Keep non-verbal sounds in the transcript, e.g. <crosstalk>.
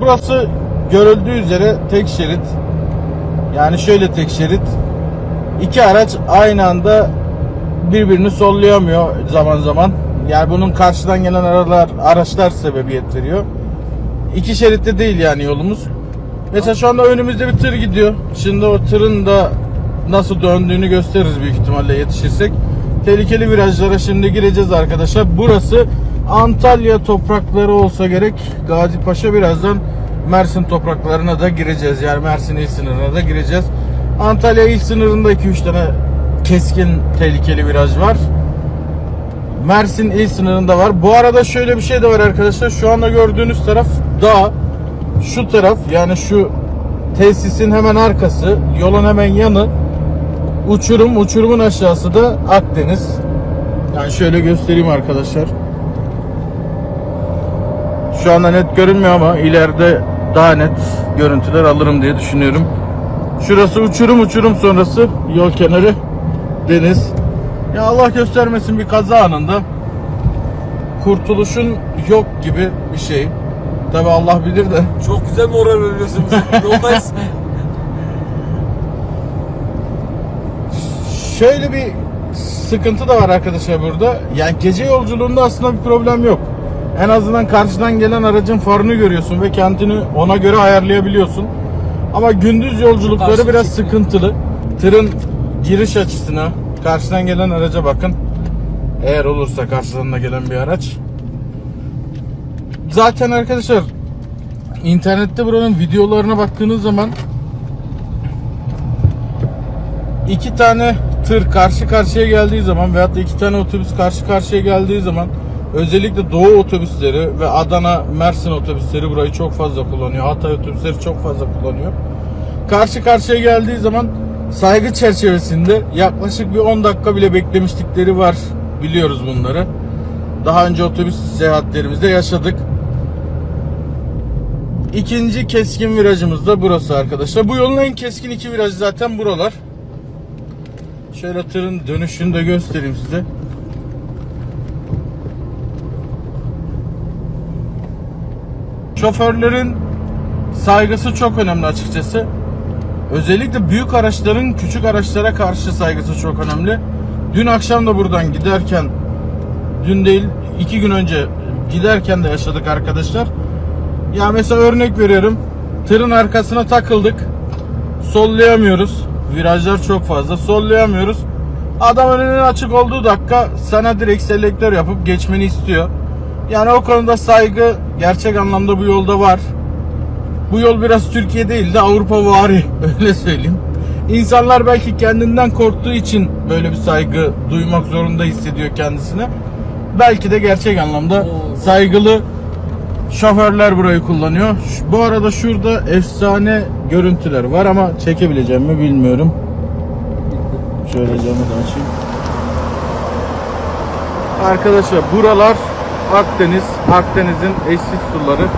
Burası görüldüğü üzere tek şerit. Yani şöyle tek şerit. İki araç aynı anda birbirini sollayamıyor zaman zaman. Yani bunun karşıdan gelen aralar, araçlar sebebiyet veriyor. İki şeritte değil yani yolumuz. Mesela şu anda önümüzde bir tır gidiyor. Şimdi o tırın da nasıl döndüğünü gösteririz büyük ihtimalle yetişirsek. Tehlikeli virajlara şimdi gireceğiz arkadaşlar. Burası Antalya toprakları olsa gerek. Gazi Paşa birazdan Mersin topraklarına da gireceğiz. Yani Mersin il sınırına da gireceğiz. Antalya il sınırında 2-3 tane keskin tehlikeli viraj var. Mersin il sınırında var. Bu arada şöyle bir şey de var arkadaşlar. Şu anda gördüğünüz taraf dağ. Şu taraf yani şu tesisin hemen arkası, yolun hemen yanı uçurum, uçurumun aşağısı da Akdeniz. Yani şöyle göstereyim arkadaşlar. Şu anda net görünmüyor ama ileride daha net görüntüler alırım diye düşünüyorum. Şurası uçurum, uçurum sonrası yol kenarı deniz. Ya Allah göstermesin bir kaza anında kurtuluşun yok gibi bir şey. Tabi Allah bilir de. Çok güzel moral veriyorsunuz. Yoldayız. <laughs> Şöyle bir sıkıntı da var arkadaşlar burada. Yani gece yolculuğunda aslında bir problem yok. En azından karşıdan gelen aracın farını görüyorsun ve kendini ona göre ayarlayabiliyorsun. Ama gündüz yolculukları Karşı biraz sıkıntılı. Tırın giriş açısına, karşıdan gelen araca bakın. Eğer olursa karşıdan da gelen bir araç. Zaten arkadaşlar internette buranın videolarına baktığınız zaman iki tane tır karşı karşıya geldiği zaman veyahut da iki tane otobüs karşı karşıya geldiği zaman özellikle Doğu otobüsleri ve Adana Mersin otobüsleri burayı çok fazla kullanıyor. Hatay otobüsleri çok fazla kullanıyor. Karşı karşıya geldiği zaman saygı çerçevesinde yaklaşık bir 10 dakika bile beklemişlikleri var. Biliyoruz bunları. Daha önce otobüs seyahatlerimizde yaşadık. İkinci keskin virajımız da burası arkadaşlar. Bu yolun en keskin iki virajı zaten buralar. Şöyle tırın dönüşünü de göstereyim size. Şoförlerin saygısı çok önemli açıkçası. Özellikle büyük araçların küçük araçlara karşı saygısı çok önemli. Dün akşam da buradan giderken, dün değil iki gün önce giderken de yaşadık arkadaşlar. Ya mesela örnek veriyorum. Tırın arkasına takıldık. Sollayamıyoruz. Virajlar çok fazla. Sollayamıyoruz. Adam önünün açık olduğu dakika sana direkt selektör yapıp geçmeni istiyor. Yani o konuda saygı gerçek anlamda bu yolda var. Bu yol biraz Türkiye değil de Avrupa vari <laughs> öyle söyleyeyim. İnsanlar belki kendinden korktuğu için böyle bir saygı duymak zorunda hissediyor kendisine. Belki de gerçek anlamda saygılı şoförler burayı kullanıyor. Bu arada şurada efsane görüntüler var ama çekebileceğim mi bilmiyorum. Şöyle camı da açayım. Arkadaşlar buralar Akdeniz, Akdeniz'in eşsiz suları.